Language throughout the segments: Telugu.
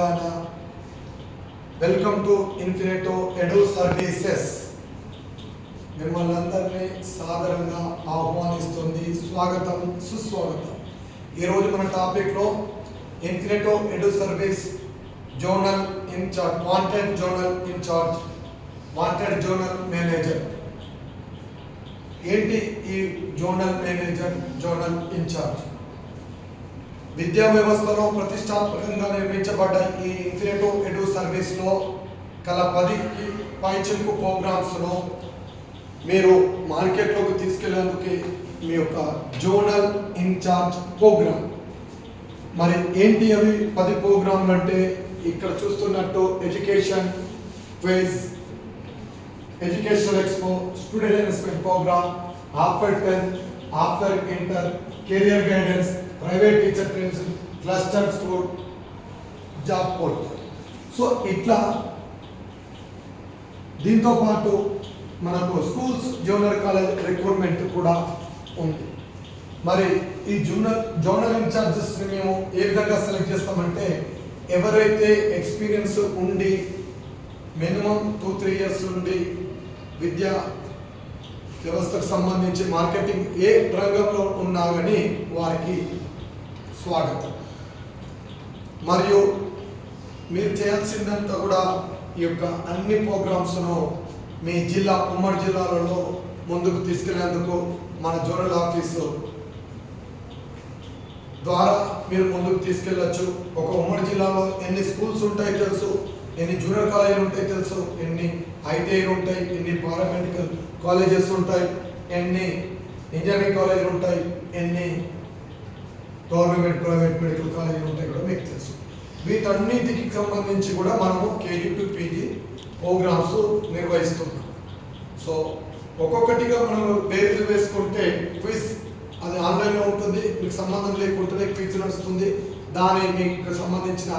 Telangana welcome to Infinito Edo services మిమ్మల్ని అందరినీ సాదరంగా ఆహ్వానిస్తుంది స్వాగతం సుస్వాగతం. ఈరోజు మన టాపిక్లో Infinito Edo service zonal incharge wanted zonal incharge wanted zonal manager ఏంటి ఈ జోనల్ మేనేజర్ జోనల్ ఇన్ఛార్జ్ విద్యా వ్యవస్థలో ప్రతిష్టాత్మకంగా నిర్మించబడ్డ ఈ ఇన్ఫినిటో ఎడు సర్వీస్లో కల పది పైచిలుకు ప్రోగ్రామ్స్ను మీరు మార్కెట్లోకి తీసుకెళ్ళేందుకు మీ యొక్క జోనల్ ఇన్ఛార్జ్ ప్రోగ్రామ్. మరి ఏంటి అవి? పది ప్రోగ్రాంలు అంటే ఇక్కడ చూస్తున్నట్టు education phase educational expo student investment program after tenth after inter career guidance private teacher training cluster school job port so ఇట్లా దీంతో పాటు మనకు స్కూల్స్ జూనియర్ కాలేజ్ రిక్రూట్మెంట్ కూడా ఉంది. మరి ఈ జూనియర్ జోనల్ ఇన్ఛార్జెస్ని మేము ఏ విధంగా సెలెక్ట్ చేస్తామంటే ఎవరైతే ఎక్స్పీరియన్స్ ఉండి మినిమం టూ త్రీ ఇయర్స్ నుండి విద్యా వ్యవస్థకు సంబంధించి మార్కెటింగ్ ఏ రంగంలో ఉన్నా కానీ వారికి స్వాగతం. మరియు మీరు చేయాల్సిందంతా కూడా ఈ యొక్క అన్ని ప్రోగ్రామ్స్ను మీ జిల్లా ఉమ్మడి జిల్లాలలో ముందుకు తీసుకెళ్ళేందుకు మన జోనల్ ఆఫీసు ద్వారా మీరు ముందుకు తీసుకెళ్ళచ్చు. ఒక ఉమ్మడి జిల్లాలో ఎన్ని స్కూల్స్ ఉంటాయి తెలుసు ఎన్ని జూనియర్ కాలేజీలు ఉంటాయి తెలుసు ఎన్ని ఐటీఐలు ఉంటాయి ఎన్ని పారామెడికల్ కాలేజెస్ ఉంటాయి ఎన్ని ఇంజనీరింగ్ కాలేజీలు ఉంటాయి ఎన్ని గవర్నమెంట్ ప్రైవేట్ మెడికల్ కాలేజీలు ఉంటాయి కూడా మీకు తెలుసు. వీటన్నిటికి సంబంధించి కూడా మనము కేజీ టు పీజీ ప్రోగ్రామ్స్ నిర్వహిస్తున్నాం. సో ఒక్కొక్కటిగా మనం పేర్లు వేసుకుంటే క్విజ్ అది ఆన్లైన్లో ఉంటుంది మీకు సంబంధం లేకుంటే క్విజ్ నడుస్తుంది. దాని మీకు సంబంధించిన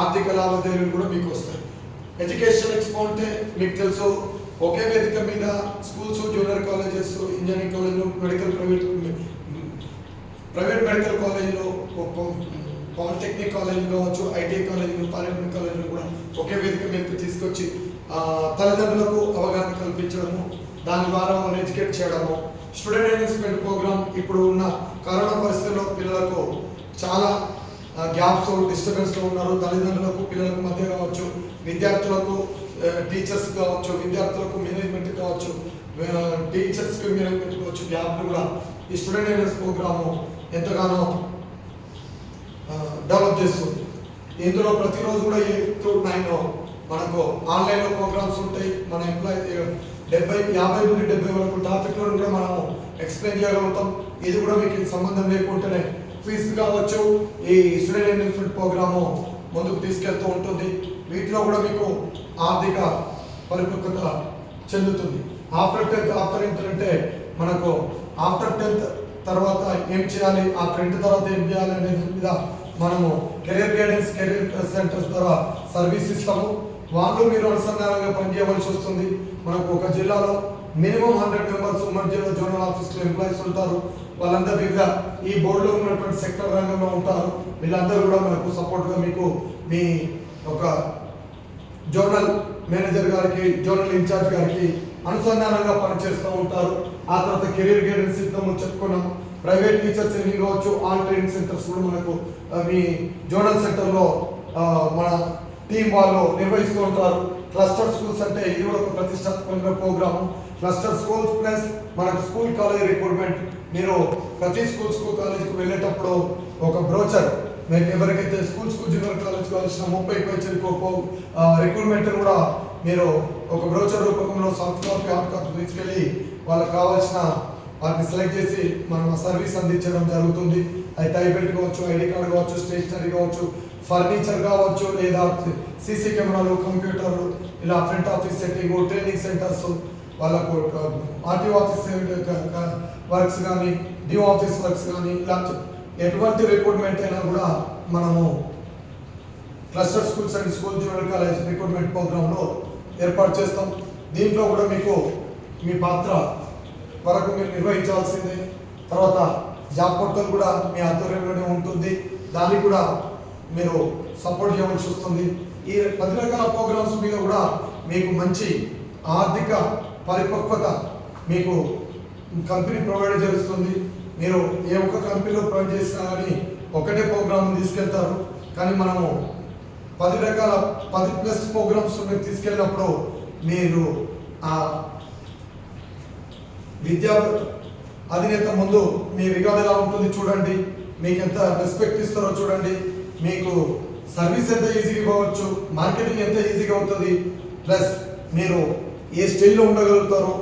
ఆర్థిక లావాదేవీలు కూడా మీకు వస్తాయి. ఎడ్యుకేషన్ ఎక్స్పో అంటే మీకు తెలుసు. ఒకే వేదిక మీద schools junior colleges engineering college medical private private medical కాలేజీలో పాలిటెక్నిక్ కాలేజీలు కావచ్చు ఐటీ కాలేజీలు పాలిటెక్నిక్ కాలేజీలు కూడా ఒకే వేదిక మీద తీసుకొచ్చి తల్లిదండ్రులకు అవగాహన కల్పించడము దాని ద్వారా మనం ఎడ్యుకేట్ చేయడము. స్టూడెంట్ ఇన్వెస్ట్మెంట్ ప్రోగ్రామ్ ఇప్పుడు ఉన్న కరోనా పరిస్థితుల్లో పిల్లలకు చాలా గ్యాప్స్ డిస్టర్బెన్స్లో ఉన్నారు. తల్లిదండ్రులకు పిల్లలకు మధ్య కావచ్చు విద్యార్థులకు టీచర్స్ కావచ్చు విద్యార్థులకు మేనేజ్మెంట్ కావచ్చు టీచర్స్కి మేనేజ్మెంట్ కావచ్చు గ్యాప్ కూడా ఈ స్టూడెంట్ అవేర్నెస్ ప్రోగ్రాము ఎంతగానో డెవలప్ చేస్తుంది. ఇందులో ప్రతిరోజు కూడా ఎయిట్ టు నైన్ మనకు ఆన్లైన్లో ప్రోగ్రామ్స్ ఉంటాయి. మన ఎంప్లాయీ డెబ్బై యాభై నుండి డెబ్బై వరకు టాపిక్లను కూడా మనము ఎక్స్ప్లెయిన్ చేయగలుగుతాం. ఇది కూడా మీకు సంబంధం లేకుంటేనే ఫీజు కావచ్చు ఈ స్టూడెంట్ ఇన్వెస్ట్మెంట్ ప్రోగ్రాము ముందుకు తీసుకెళ్తూ ఉంటుంది. వీటిలో కూడా మీకు ఆర్థిక పరిపక్వత చెందుతుంది. ఆఫ్టర్ టెన్త్ ఆఫ్టర్ ఇంటర్ అంటే మనకు ఆఫ్టర్ టెన్త్ తర్వాత ఏం చేయాలి? ఆ ఫ్రెండ్ తర్వాత ఏం చేయాలి అనేది మీద మనము కెరీర్ గైడెన్స్ కెరీర్ సెంటర్స్ ద్వారా సర్వీస్ ఇస్తాము. వాళ్ళు మీరు అనుసంధానంగా పనిచేయవలసి వస్తుంది. మనకు ఒక జిల్లాలో మినిమం హండ్రెడ్ మెంబర్స్ ఉమ్మడి జిల్లా జోనల్ ఆఫీస్లో ఎంప్లాయీస్ ఉంటారు. వాళ్ళందరూ వివిధ ఈ బోర్డులో ఉన్నటువంటి సెక్టర్ రంగంలో ఉంటారు. వీళ్ళందరూ కూడా మనకు సపోర్ట్గా మీకు మీ ఒక జోనల్ మేనేజర్ గారికి జోనల్ ఇన్ఛార్జ్ గారికి అనుసంధానంగా పనిచేస్తూ ఉంటారు. ఆ తర్వాత కెరీర్ గైడెన్స్ ఇద్దాము చెప్పుకున్నాము ప్రైవేట్ టీచర్స్ ట్రైనింగ్ కావచ్చు ఆన్ ట్రైనింగ్ సెంటర్స్ కూడా మనకు మీ జోనల్ సెంటర్లో మన టీం వాళ్ళు నిర్వహిస్తూ ఉంటారు. క్లస్టర్ స్కూల్స్ అంటే ఇది కూడా ఒక ప్రతిష్టాత్మక ప్రోగ్రాము. క్లస్టర్ స్కూల్స్ ప్లస్ మనకు స్కూల్ కాలేజ్ రిక్రూట్మెంట్. మీరు ప్రతి స్కూల్స్కు కాలేజ్కి వెళ్ళేటప్పుడు ఒక బ్రోచర్. మీకు ఎవరికైతే స్కూల్స్కు స్కూల్ జూనియర్ కాలేజ్ కావాల్సిన ముప్పై పైచలకు రిక్రూట్మెంట్ కూడా మీరు ఒక బ్రోచర్ రూపంలో సాఫ్ట్ తీసుకెళ్ళి వాళ్ళకి కావాల్సిన వాటిని సెలెక్ట్ చేసి మనం సర్వీస్ అందించడం జరుగుతుంది. అది టైపెట్ కావచ్చు ఐడి కార్డ్ కావచ్చు స్టేషనరీ కావచ్చు ఫర్నిచర్ కావచ్చు లేదా సీసీ కెమెరాలు కంప్యూటర్లు ఇలా front office setting training centers వాళ్ళకు ఆర్టీ ఆఫీస్ వర్క్స్ కానీ డి ఆఫీస్ వర్క్స్ కానీ ఇలా ఎటువంటి రిక్రూట్మెంట్ అయినా కూడా మనము cluster schools and school junior college recruitment ప్రోగ్రాంలో ఏర్పాటు చేస్తాం. దీంట్లో కూడా మీకు మీ పాత్ర వరకు మీరు నిర్వహించాల్సిందే. తర్వాత జాబ్ పోర్టల్ కూడా మీ ఆధ్వర్యంలోనే ఉంటుంది. దానికి కూడా మీరు సపోర్ట్ చేయవలసి వస్తుంది. ఈ పది రకాల ప్రోగ్రామ్స్ మీద కూడా మీకు మంచి ఆర్థిక పరిపక్వత మీకు కంపెనీ ప్రొవైడ్ చేస్తుంది. మీరు ఏ ఒక్క కంపెనీలో ప్రొవైడ్ కానీ ఒకటే ప్రోగ్రామ్ తీసుకెళ్తారు. కానీ మనము పది రకాల పది ప్లస్ ప్రోగ్రామ్స్ మీరు తీసుకెళ్ళినప్పుడు మీరు ఆ అధినేత ముందు మీ రికార్డు ఎలా ఉంటుంది చూడండి. మీకు ఎంత రెస్పెక్ట్ ఇస్తారో చూడండి. మీకు సర్వీస్ ఎంత ఈజీగా ఇవ్వవచ్చు మార్కెటింగ్ ఎంత ఈజీగా అవుతుంది ప్లస్ మీరు ఏ స్టేజ్లో ఉండగలుగుతారో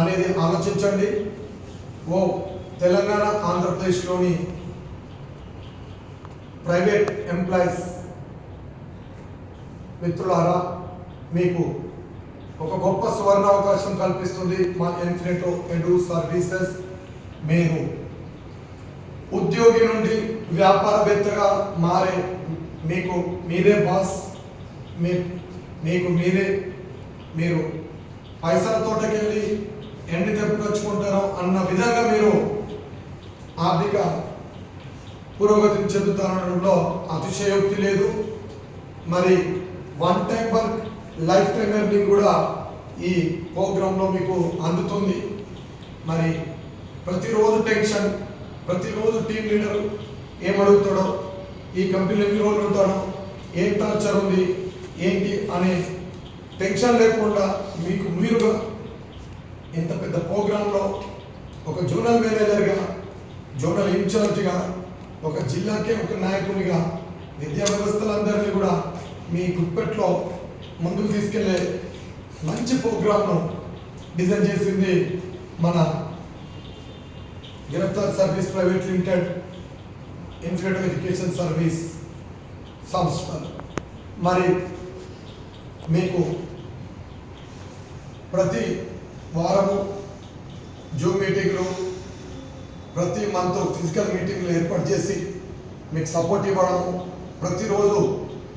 అనేది ఆలోచించండి. ఓ తెలంగాణ ఆంధ్రప్రదేశ్లోని ప్రైవేట్ ఎంప్లాయీస్ మిత్రులారా మీకు ఒక గొప్ప సువర్ణ అవకాశం కల్పిస్తుంది మా ఇన్ఫినిటో ఎడు సర్వీసెస్ మేము. ఉద్యోగి నుండి వ్యాపారవేత్తగా మారే మీకు మీరే బాస్ మీ మీకు మీరే మీరు పైసల తోటకెళ్ళి ఎండి తెప్పుకొచ్చుకుంటారో అన్న విధంగా మీరు ఆర్థిక పురోగతిని చెందుతారనడంలో అతిశయోక్తి లేదు. మరి one time work life time earning కూడా ఈ ప్రోగ్రాంలో మీకు అందుతుంది. మరి ప్రతిరోజు టెన్షన్ ప్రతిరోజు టీం లీడర్ ఏం అడుగుతాడో ఈ కంపెనీలో ఎన్ని రోజులు ఉంటాడో ఏం టార్చర్ ఉంది ఏంటి అనే టెన్షన్ లేకుండా మీకు మీరుగా ఇంత పెద్ద ప్రోగ్రాంలో ఒక జోనల్ మేనేజర్గా జోనల్ ఇన్ఛార్జ్గా ఒక జిల్లాకే ఒక నాయకునిగా విద్యా వ్యవస్థలందరినీ కూడా మీ గుప్పెట్లో ముందుకు తీసుకెళ్ళే మంచి ప్రోగ్రామ్ను డిజైన్ చేసింది మన Giraftar service private limited infinite education service సంస్థ. మరి మీకు ప్రతి వారము జూమ్ మీటింగ్లు ప్రతి మంత్ ఫిజికల్ మీటింగ్లు ఏర్పాటు చేసి మీకు సపోర్ట్ ఇవ్వడము. ప్రతిరోజు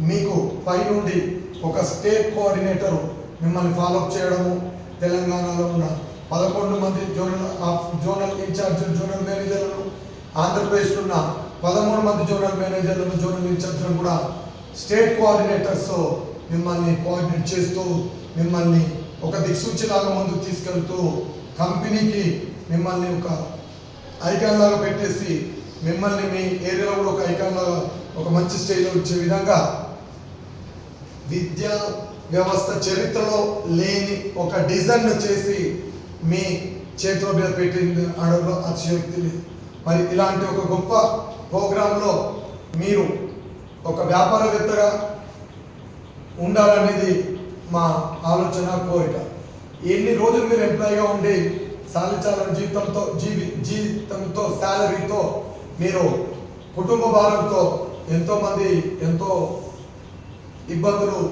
మీకు పైనుండి ఒక స్టేట్ కోఆర్డినేటర్ మిమ్మల్ని ఫాలోఅప్ చేయడము తెలంగాణలో ఉన్న పదకొండు మంది zonal of- zonal incharge zonal మేనేజర్లను ఆంధ్రప్రదేశ్లో ఉన్న పదమూడు మంది జోనల్ మేనేజర్లను జోనల్ ఇన్ఛార్జ్లను కూడా స్టేట్ కోఆర్డినేటర్స్తో మిమ్మల్ని కోఆర్డినేట్ చేస్తూ మిమ్మల్ని ఒక దిక్సూచిలాగా ముందుకు తీసుకెళ్తూ కంపెనీకి మిమ్మల్ని ఒక ఐకాన్ లాగా పెట్టేసి మిమ్మల్ని మీ ఏరియాలో కూడా ఒక ఐకాన్ లాగా ఒక మంచి స్టేజ్లో వచ్చే విధంగా విద్యా వ్యవస్థ చరిత్రలో లేని ఒక డిజైన్ చేసి మీ చేతిలో మీద పెట్టింది అనడంలో అతిశయోక్తి లేదు. మరి ఇలాంటి ఒక గొప్ప ప్రోగ్రాంలో మీరు ఒక వ్యాపారవేత్తగా ఉండాలనేది మా ఆలోచన కోరిక. ఎన్ని రోజులు మీరు ఎంప్లాయీగా ఉండి సాధించాలని జీవితంతో జీవి జీవితంతో శాలరీతో మీరు కుటుంబ భారంతో ఎంతోమంది ఎంతో ఇబ్బందులు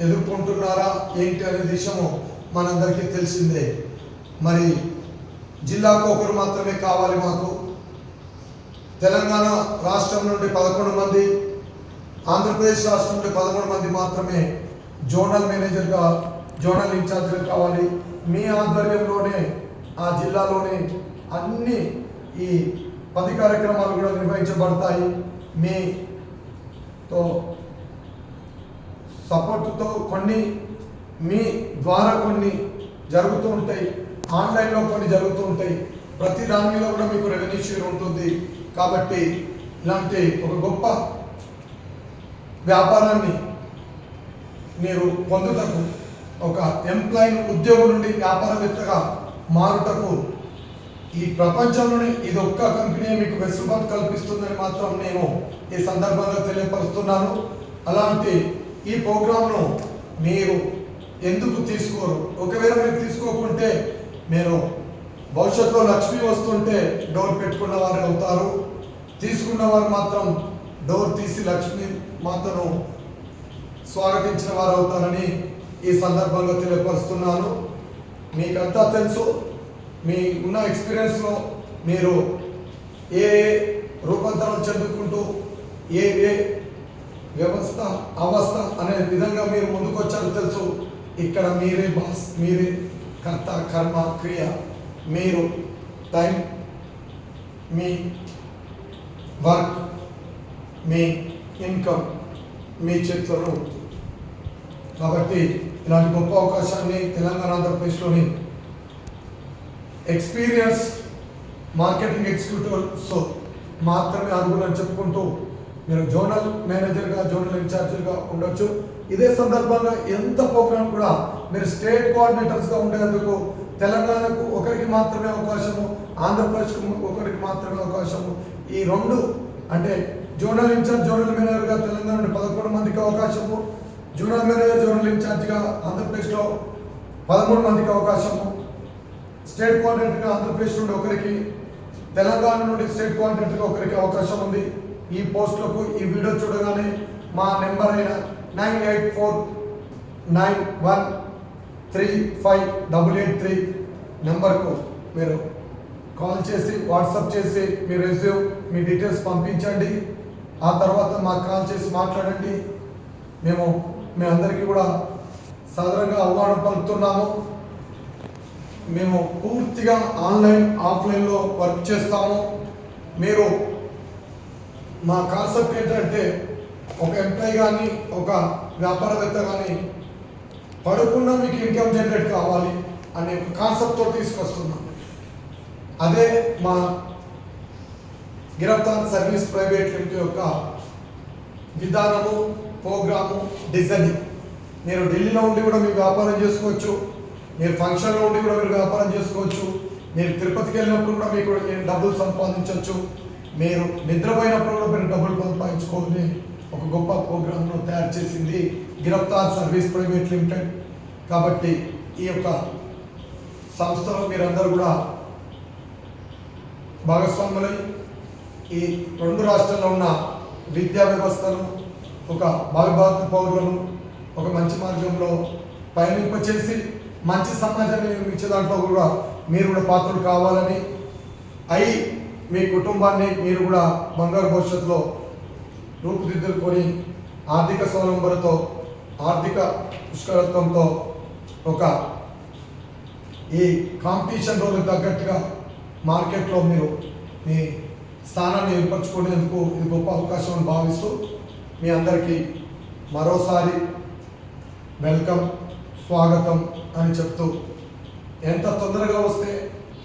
ఎదుర్కొంటున్నారా ఏంటి అనే విషయము మనందరికీ తెలిసిందే. మరి జిల్లాకు ఒకరు మాత్రమే కావాలి మాకు. తెలంగాణ రాష్ట్రం నుండి పదకొండు మంది ఆంధ్రప్రదేశ్ రాష్ట్రం నుండి పదకొండు మంది మాత్రమే జోనల్ మేనేజర్గా జోనల్ ఇన్ఛార్జ్గా కావాలి. మీ ఆధ్వర్యంలోనే ఆ జిల్లాలోనే అన్ని ఈ పది కార్యక్రమాలు కూడా నిర్వహించబడతాయి. మీతో సపోర్టుతో కొన్ని మీ ద్వారా కొన్ని జరుగుతూ ఉంటాయి. ఆన్లైన్లో కొన్ని జరుగుతూ ఉంటాయి. ప్రతి దాని మీద కూడా మీకు రెవెన్యూ షేర్ ఉంటుంది. కాబట్టి ఇలాంటి ఒక గొప్ప వ్యాపారాన్ని మీరు పొందుటకు ఒక ఎంప్లాయీ ఉద్యోగం నుండి వ్యాపారవేత్తగా మారుటకు ఈ ప్రపంచంలోనే ఇది ఒక్క కంపెనీ మీకు వెసులుబాటు కల్పిస్తుందని మాత్రం నేను ఈ సందర్భంగా తెలియపరుస్తున్నాను. అలాంటి ఈ ప్రోగ్రామ్ను మీరు ఎందుకు తీసుకోరు? ఒకవేళ మీరు తీసుకోకుంటే మీరు భవిష్యత్తులో లక్ష్మి వస్తుంటే డోర్ పెట్టుకున్న వారు అవుతారు. తీసుకున్న వారు మాత్రం డోర్ తీసి లక్ష్మి మాతను స్వాగతించిన వారు అవుతారని ఈ సందర్భంగా తెలియపరుస్తున్నాను. మీకంతా తెలుసు. మీ ఉన్న ఎక్స్పీరియన్స్లో మీరు ఏ ఏ రూపాంతరం చెందుకుంటూ ఏ ఏ వ్యవస్థ అవస్థ అనే విధంగా మీరు ముందుకొచ్చారు తెలుసు. ఇక్కడ మీరే బాస్ మీరే కర్త కర్మ క్రియ. మీరు టైం మీ వర్క్ మీ ఇన్కమ్ మీ చేతుల్లో కాబట్టి ఇలాంటి గొప్ప అవకాశాన్ని తెలంగాణ ఆంధ్రప్రదేశ్లోని ఎక్స్పీరియన్స్ మార్కెటింగ్ ఎగ్జిక్యూటివ్స్ మాత్రమే అనుగుణని చెప్పుకుంటూ మీరు జోనల్ మేనేజర్గా జోనల్ ఇన్ఛార్జీగా ఉండొచ్చు. ఇదే సందర్భంగా ఎంత ప్రోగ్రామ్ కూడా మీరు స్టేట్ కోఆర్డినేటర్స్గా ఉండేందుకు తెలంగాణకు ఒకరికి మాత్రమే అవకాశము ఆంధ్రప్రదేశ్కు ఒకరికి మాత్రమే అవకాశము ఈ రెండు అంటే జోనల్ ఇన్ఛార్జ్ జోనల్ మేనేజర్గా తెలంగాణ నుండి పదకొండు మందికి అవకాశము జోనల్ మేనేజర్ జోనల్ ఇన్ఛార్జ్గా ఆంధ్రప్రదేశ్లో పదమూడు మందికి అవకాశము స్టేట్ కోఆర్డినేటర్గా ఆంధ్రప్రదేశ్ నుండి ఒకరికి తెలంగాణ నుండి స్టేట్ కోఆర్డినేటర్గా ఒకరికి అవకాశం ఉంది. ఈ పోస్టులకు ఈ వీడియో చూడగానే మా నెంబర్ అయిన nine eight four nine one three five double eight three నెంబర్కు మీరు కాల్ చేసి వాట్సాప్ చేసి మీ రెజ్యూమ్ మీ డీటెయిల్స్ పంపించండి. ఆ తర్వాత మాకు కాల్ చేసి మాట్లాడండి. మేము మీ అందరికీ కూడా సాధారణంగా ఆహ్వానం పలుకుతున్నాము. మేము పూర్తిగా ఆన్లైన్ ఆఫ్లైన్లో వర్క్ చేస్తాము. మీరు మా కాన్సెప్ట్ ఏంటంటే ఒక ఎంప్లాయీ కానీ ఒక వ్యాపారవేత్త కానీ పడుకున్నా మీకు ఇన్కమ్ జనరేట్ కావాలి అనే కాన్సెప్ట్తో తీసుకొస్తున్నాం. అదే మా గిరఫ్తాన్ సర్వీస్ ప్రైవేట్ లిమిటెడ్ యొక్క విధానము ప్రోగ్రాము డిజైనింగ్. మీరు ఢిల్లీలో ఉండి కూడా మీరు వ్యాపారం చేసుకోవచ్చు. మీరు ఫంక్షన్లో ఉండి కూడా మీరు వ్యాపారం చేసుకోవచ్చు. మీరు తిరుపతికి వెళ్ళినప్పుడు కూడా మీకు డబ్బులు సంపాదించవచ్చు. మీరు నిద్రపోయినప్పుడు కూడా మీరు డబ్బులు సంపాదించుకోవాలి ఒక గొప్ప ప్రోగ్రామ్ను తయారు చేసింది గిరఫ్తార్ సర్వీస్ ప్రైవేట్ లిమిటెడ్. కాబట్టి ఈ యొక్క సంస్థలో మీరందరూ కూడా భాగస్వాములై ఈ రెండు రాష్ట్రాల్లో ఉన్న విద్యా వ్యవస్థను ఒక భావిభారత పౌరులను ఒక మంచి మార్గంలో పయనింపచేసి మంచి సమాజాన్ని నిర్మించే దాంట్లో కూడా మీరు కూడా పాత్రలు కావాలని అయి మీ కుటుంబాన్ని మీరు కూడా బంగారు భవిష్యత్తులో రూపుదిద్దుకొని ఆర్థిక స్వలంబరతో ఆర్థిక పుష్కరత్వంతో ఒక ఈ కాంపిటీషన్ రోజుకు తగ్గట్టుగా మార్కెట్లో మీరు మీ స్థానాన్ని ఏర్పరచుకునేందుకు ఇది గొప్ప అవకాశం అని భావిస్తూ మీ అందరికీ మరోసారి వెల్కమ్ స్వాగతం అని చెప్తూ ఎంత తొందరగా వస్తే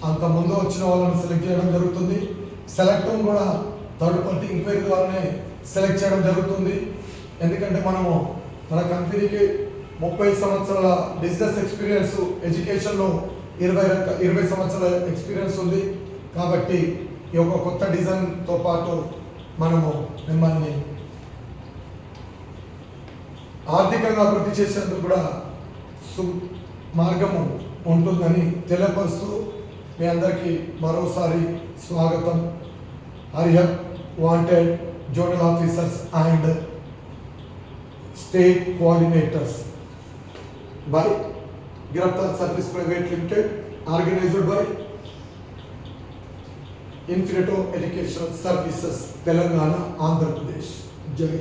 అంత ముందు వచ్చిన వాళ్ళని సెలెక్ట్ చేయడం జరుగుతుంది. సెలెక్టం కూడా థర్డ్ పార్టీ ఇంక్వైరీ ద్వారానే సెలెక్ట్ చేయడం జరుగుతుంది. ఎందుకంటే మనము మన కంపెనీకి ముప్పై సంవత్సరాల బిజినెస్ ఎక్స్పీరియన్స్ ఎడ్యుకేషన్లో ఇరవై ఇరవై సంవత్సరాల ఎక్స్పీరియన్స్ ఉంది. కాబట్టి ఈ యొక్క కొత్త డిజైన్తో పాటు మనము మిమ్మల్ని ఆర్థికంగా అభివృద్ధి చేసేందుకు కూడా సు మార్గము ఉంటుందని తెలియపరుస్తూ మీ అందరికీ మరోసారి స్వాగతం. Harihar wanted zonal officers and state coordinators by గిరఫ్తార్ service private limited organized by Infinito education services Telangana Andhra Pradesh జై